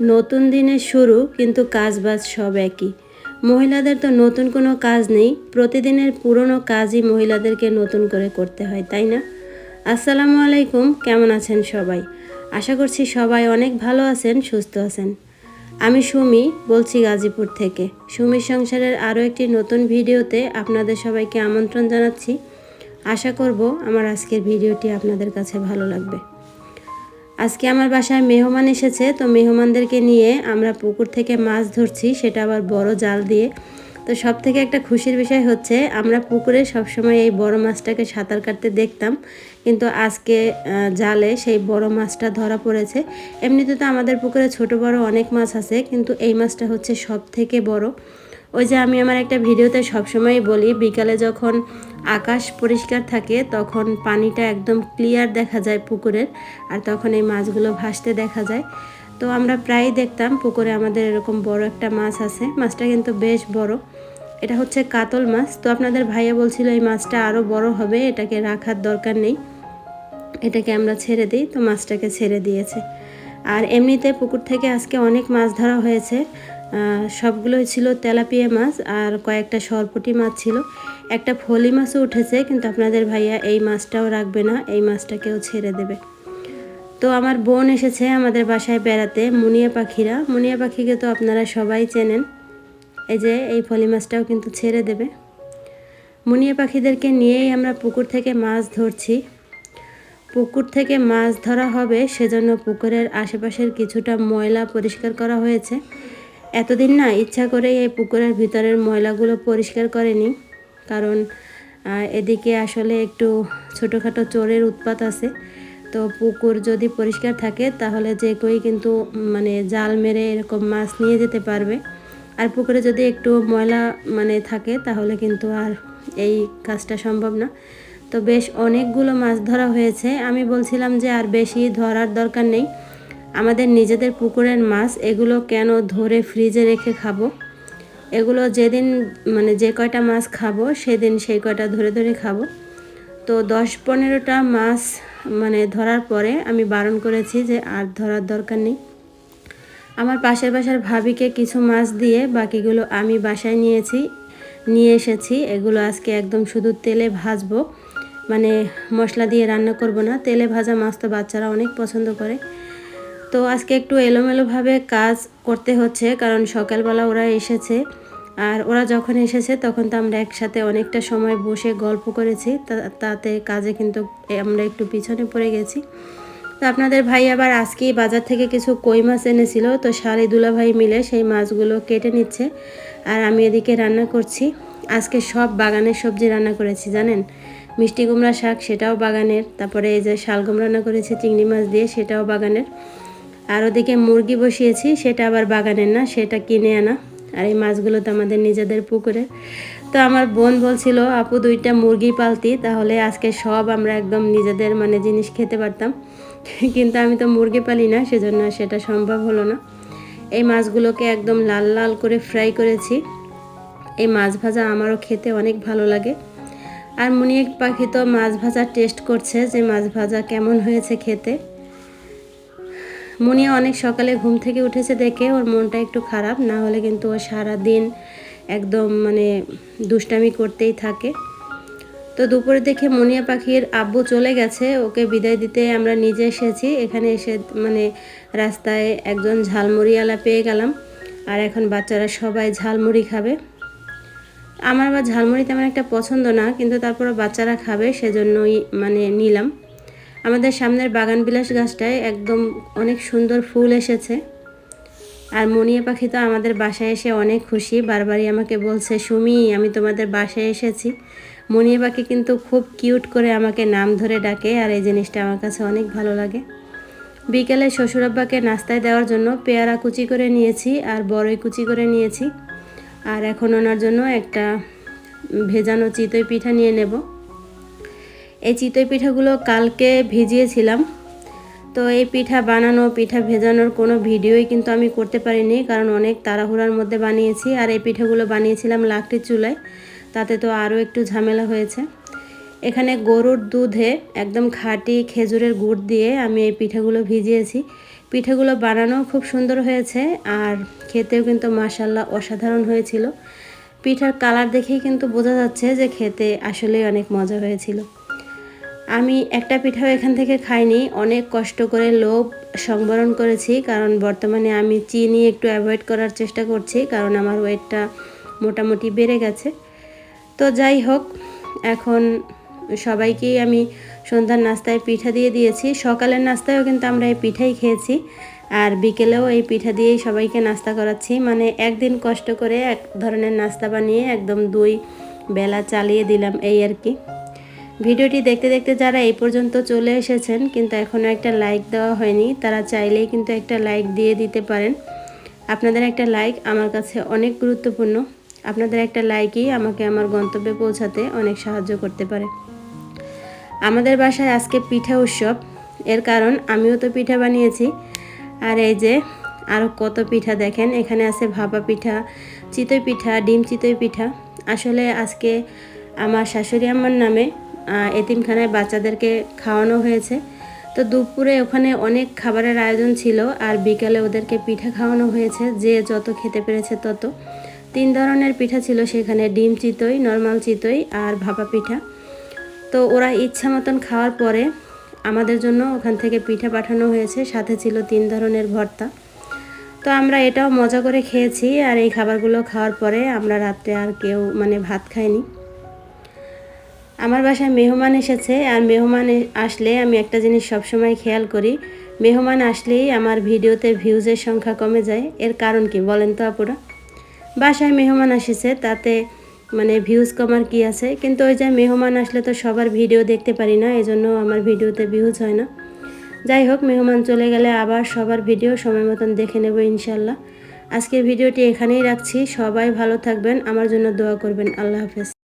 নতুন দিনের শুরু, কিন্তু কাজবাজ সব একই। মহিলাদের তো নতুন কোনো কাজ নেই, প্রতিদিনের পুরনো কাজই মহিলাদেরকে নতুন করে করতে হয়, তাই না? আসসালামু আলাইকুম, কেমন আছেন সবাই? আশা করছি সবাই অনেক ভালো আছেন, সুস্থ আছেন। আমি সুমি, বলছি গাজীপুর থেকে। সুমির সংসারের আরও একটি নতুন ভিডিওতে আপনাদের সবাইকে আমন্ত্রণ জানাচ্ছি। আশা করব আমার আজকের ভিডিওটি আপনাদের কাছে ভালো লাগবে। আজকে আমার বাসায় মেহমান এসেছে, তো মেহমানদেরকে নিয়ে আমরা পুকুর থেকে মাছ ধরছি, সেটা আবার বড় জাল দিয়ে। তো সব থেকে একটা খুশির বিষয় হচ্ছে, আমরা পুকুরে সবসময় এই বড় মাছটাকে সাঁতার কাটতে দেখতাম, কিন্তু আজকে জালে সেই বড় মাছটা ধরা পড়েছে। এমনিতে তো আমাদের পুকুরে ছোট বড় অনেক মাছ আছে, কিন্তু এই মাছটা হচ্ছে সব থেকে বড়। ওই যে আমি আমার একটা ভিডিওতে সবসময় বলি, বিকালে যখন আকাশ পরিষ্কার থাকে, তখন পানিটা একদম ক্লিয়ার দেখা যায় পুকুরের, আর তখন এই মাছগুলো ভাসতে দেখা যায়। তো আমরা প্রায়ই দেখতাম পুকুরে আমাদের এরকম বড় একটা মাছ আছে। মাছটা কিন্তু বেশ বড়। এটা হচ্ছে কাতল মাছ। তো আপনাদের ভাইয়া বলছিল এই মাছটা আরও বড় হবে, এটাকে রাখার দরকার নেই। এটাকে আমরা ছেড়ে দিই, তো মাছটাকে ছেড়ে দিয়েছে। আর এমনিতে পুকুর থেকে আজকে অনেক মাছ ধরা হয়েছে। সবগুলোই ছিল তেলাপিয়া মাছ আর কয়েকটা সরপুটি মাছ ছিল। একটা ফলি মাছও উঠেছে, কিন্তু আপনাদের ভাইয়া এই মাছটাও রাখবে না, এই মাছটাকেও ছেড়ে দেবে। তো আমার বোন এসেছে আমাদের বাসায় বেড়াতে, মুনিয়া পাখিরা। মুনিয়া পাখিকে তো আপনারা সবাই চেনেন। এই যে, এই ফলি মাছটাও কিন্তু ছেড়ে দেবে। মুনিয়া পাখিদেরকে নিয়েই আমরা পুকুর থেকে মাছ ধরছি। পুকুর থেকে মাছ ধরা হবে, সেজন্য পুকুরের আশেপাশের কিছুটা ময়লা পরিষ্কার করা হয়েছে। এতদিন না ইচ্ছা করে এই পুকুরের ভিতরের ময়লাগুলো পরিষ্কার করেনি। কারণ এদিকে আসলে একটু ছোটোখাটো চোরের উৎপাত আছে। তো পুকুর যদি পরিষ্কার থাকে, তাহলে যে কেউই কিন্তু মানে জাল মেরে এরকম মাছ নিয়ে যেতে পারবে। আর পুকুরে যদি একটু ময়লা মানে থাকে, তাহলে কিন্তু আর এই কাজটা সম্ভব না। তো বেশ অনেকগুলো মাছ ধরা হয়েছে। আমি বলছিলাম যে আর বেশি ধরার দরকার নেই। আমাদের নিজেদের পুকুরের মাছ, এগুলো কেন ধরে ফ্রিজে রেখে খাব? এগুলো যেদিন মানে যে কয়টা মাছ খাব, সেদিন সেই কয়টা ধরে ধরে খাব। তো দশ পনেরোটা মাছ মানে ধরার পরে আমি বারণ করেছি যে আর ধরার দরকার নেই। আমার পাশের বাসার ভাবিকে কিছু মাছ দিয়ে বাকিগুলো আমি বাসায় নিয়েছি, নিয়ে এসেছি। এগুলো আজকে একদম শুধু তেলে ভাজবো। মানে মশলা দিয়ে রান্না করব না, তেলে ভাজা মাছ তো বাচ্চারা অনেক পছন্দ করে। তো আজকে একটু এলোমেলোভাবে কাজ করতে হচ্ছে, কারণ সকালবেলা ওরা এসেছে। আর ওরা যখন এসেছে, তখন তো আমরা একসাথে অনেকটা সময় বসে গল্প করেছি তাতে কাজে কিন্তু আমরা একটু পিছনে পড়ে গেছি। তো আপনাদের ভাই আবার আজকেই বাজার থেকে কিছু কই মাছ এনেছিল, তো শালি দুলা ভাই মিলে সেই মাছগুলো কেটে নিচ্ছে, আর আমি এদিকে রান্না করছি। আজকে সব বাগানের সবজি রান্না করেছি, জানেন? মিষ্টি কুমড়া শাক সেটাও বাগানের, তারপরে এই যে শালগম রান্না করেছি, চিংড়ি মাছ দিয়ে সেটাও বাগানের। আর ওদিকে মুরগি বসিয়েছি, সেটা আবার বাগানের না, সেটা কিনে আনা। আর এই মাছগুলো তো আমাদের নিজেদের পুকুরে। তো আমার বোন বলছিল, আপু, দুইটা মুরগি পালতি, তাহলে আজকে সব আমরা একদম নিজেদের মানে জিনিস খেতে পারতাম। কিন্তু আমি তো মুরগি পালি না, সেজন্য সেটা সম্ভব হলো না। এই মাছগুলোকে একদম লাল লাল করে ফ্রাই করেছি। এই মাছ ভাজা আমারও খেতে অনেক ভালো লাগে। আর মুনিয়া পাখি তো মাছ ভাজা টেস্ট করছে যে মাছ ভাজা কেমন হয়েছে খেতে। মুনিয়া অনেক সকালে ঘুম থেকে উঠেছে দেখে ওর মনটা একটু খারাপ, না হলে কিন্তু ও সারা দিন একদম মানে দুষ্টামি করতেই থাকে। তো দুপুরে দেখে মুনিয়া পাখির আব্বু চলে গেছে, ওকে বিদায় দিতে আমরা নিজে এসেছি। এখানে এসে মানে রাস্তায় একজন ঝালমুড়িওয়ালা পেয়ে গেলাম, আর এখন বাচ্চারা সবাই ঝালমুড়ি খাবে। আমার আবার ঝালমুড়ি তেমন একটা পছন্দ না, কিন্তু তারপরে বাচ্চারা খাবে, সেজন্যই মানে নিলাম। আমাদের সামনের বাগান বিলাস গাছটায় একদম অনেক সুন্দর ফুল এসেছে। আর মনিয়া পাখি তো আমাদের বাসায় এসে অনেক খুশি। বারবারই আমাকে বলছে, সুমি, আমি তোমাদের বাসায় এসেছি। মনিয়া পাখি কিন্তু খুব কিউট করে আমাকে নাম ধরে ডাকে আর এই জিনিসটা আমার কাছে অনেক ভালো লাগে। বিকেলে শ্বশুরাব্বাকে নাস্তায় দেওয়ার জন্য পেয়ারা কুচি করে নিয়েছি আর বড়ই কুচি করে নিয়েছি। আর এখন ওনার জন্য একটা ভেজানো চিতই পিঠা নিয়ে নেব। এই চিতই পিঠাগুলো কালকে ভিজিয়েছিলাম। তো এই পিঠা বানানো, পিঠা ভেজানোর কোনো ভিডিওই কিন্তু আমি করতে পারিনি, কারণ অনেক তাড়াহুড়ার মধ্যে বানিয়েছি। আর এই পিঠাগুলো বানিয়েছিলাম লাকড়ির চুলায়, তাতে তো আরও একটু ঝামেলা হয়েছে। এখানে গরুর দুধে একদম খাঁটি খেজুরের গুড় দিয়ে আমি এই পিঠাগুলো ভিজিয়েছি। পিঠেগুলো বানানো খুব সুন্দর হয়েছে, আর খেতেও কিন্তু মাসাল্লাহ অসাধারণ হয়েছিল। পিঠার কালার দেখেই কিন্তু বোঝা যাচ্ছে যে খেতে আসলেই অনেক মজা হয়েছিল। আমি একটা পিঠাও এখান থেকে খাইনি। অনেক কষ্ট করে লোভ সংবরণ করেছি, কারণ বর্তমানে আমি চিনি একটু অ্যাভয়েড করার চেষ্টা করছি, কারণ আমার ওয়েটটা মোটামুটি বেড়ে গেছে। তো যাই হোক, এখন সবাইকেই আমি সন্ধ্যার নাস্তায় পিঠা দিয়ে দিয়েছি। সকালের নাস্তায়ও কিন্তু আমরা এই পিঠাই খেয়েছি, আর বিকেলেও এই পিঠা দিয়েই সবাইকে নাস্তা করাচ্ছি। মানে একদিন কষ্ট করে এক ধরনের নাস্তা বানিয়ে একদম দুই বেলা চালিয়ে দিলাম এই আর কি। ভিডিওটি দেখতে দেখতে যারা এই পর্যন্ত চলে এসেছেন, কিন্তু এখনও একটা লাইক দেওয়া হয়নি, তারা চাইলেই কিন্তু একটা লাইক দিয়ে দিতে পারেন। আপনাদের একটা লাইক আমার কাছে অনেক গুরুত্বপূর্ণ। আপনাদের একটা লাইকই আমাকে আমার গন্তব্যে পৌঁছাতে অনেক সাহায্য করতে পারে। আমাদের বাসায় আজকে পিঠা উৎসব। এর কারণ, আমিও তো পিঠা বানিয়েছি। আর এই যে আরও কত পিঠা দেখেন, এখানে আছে ভাপা পিঠা, চিতই পিঠা, ডিম চিতই পিঠা। আসলে আজকে আমার শাশুড়ি আম্মার নামে এতিমখানায় বাচ্চাদেরকে খাওয়ানো হয়েছে। তো দুপুরে ওখানে অনেক খাবারের আয়োজন ছিল আর বিকালে ওদেরকে পিঠা খাওয়ানো হয়েছে, যে যত খেতে পেরেছে তত। তিন ধরনের পিঠা ছিল সেখানে, ডিম চিতই, নর্মাল চিতই আর ভাপা পিঠা। তো ওরা ইচ্ছা মতন খাওয়ার পরে আমাদের জন্য ওখান থেকে পিঠা পাঠানো হয়েছে, সাথে ছিল তিন ধরনের ভর্তা। তো আমরা এটাও মজা করে খেয়েছি আর এই খাবারগুলো খাওয়ার পরে আমরা রাত্রে আর কেউ মানে ভাত খাইনি। আমার বাসায় মেহমান এসেছে আর মেহমান আসলে আমি একটা জিনিস সবসময় খেয়াল করি। মেহমান আসলেই আমার ভিডিওতে ভিউজের সংখ্যা কমে যায়। এর কারণ কি বলেন তো আপুরা? বাসায় মেহমান এসেছে তাতে মানে ভিউজ কমার কি আছে? কিন্তু ওই যে মেহমান আসলে তো সবার ভিডিও দেখতে পারি না, এজন্য আমার ভিডিওতে ভিউজ হয় না। যাই হোক, মেহমান চলে গেলে আবার সবার ভিডিও সময় মতন দেখে নেব ইনশাল্লাহ আজকের ভিডিওটি এখানেই রাখছি। সবাই ভালো থাকবেন। আমার জন্য দোয়া করবেন। আল্লাহ হাফেজ।